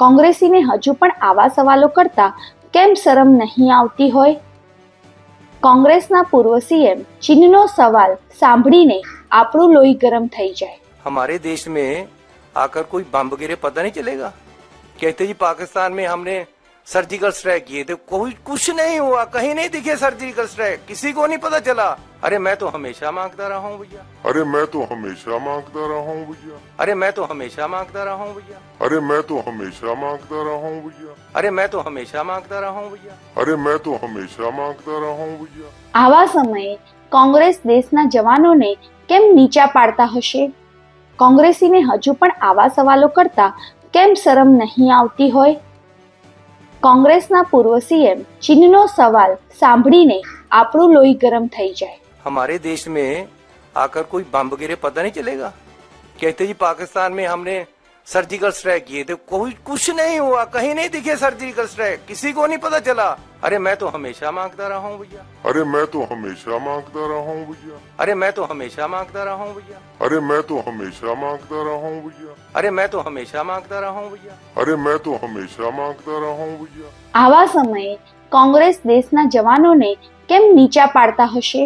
કોંગ્રેસીને હજુ પણ આવા સવાલો કરતા કેમ શરમ નહીં આવતી હોય કોંગ્રેસના પૂર્વ સીએમ ચીનનો સવાલ સાંભળીને આપણું લોહી ગરમ થઈ જાય हमारे देश में आकर कोई बम गिरे पता नहीं चलेगा कहते जी पाकिस्तान में हमने सर्जिकल स्ट्राइक किए थे कोई कुछ नहीं हुआ कहीं नहीं दिखे सर्जिकल स्ट्राइक किसी को नहीं पता चला अरे मैं तो हमेशा मांगता रहा हूँ भैया अरे मैं तो हमेशा मांगता रहा हूँ भैया अरे मैं तो हमेशा मांगता रहा हूँ भैया अरे मैं तो हमेशा मांगता रहा हूँ भैया अरे मैं तो हमेशा मांगता रहा हूँ भैया अरे मैं तो हमेशा मांगता रहा हूँ भैया આવા સમયે કોંગ્રેસ દેશના જવાનોને કેમ નીચા પાડતા હશે કોંગ્રેસીને હજુ પણ આવા સવાલો કરતા કેમ શરમ નહીં આવતી હોય કોંગ્રેસના પૂર્વ સીએમ ચીનનો સવાલ સાંભળીને આપણું લોહી ગરમ થઈ જાય हमारे देश में आकर कोई बम गिरे पता नहीं चलेगा कहते जी पाकिस्तान में हमने सर्जिकल स्ट्राइक किए थे कोई कुछ नहीं हुआ कहीं नहीं दिखे सर्जिकल स्ट्राइक किसी को नहीं पता चला अरे मैं तो हमेशा मांगता रहा हूँ भैया अरे मैं तो हमेशा मांगता रहा हूँ भैया अरे मैं तो हमेशा मांगता रहा हूँ भैया अरे मैं तो हमेशा मांगता रहा हूँ भैया अरे मैं तो हमेशा मांगता रहा हूँ भैया अरे मैं तो हमेशा मांगता रहा हूँ भैया આવા સમયે કોંગ્રેસ દેશના જવાનોને કેમ નીચા પાડતા હશે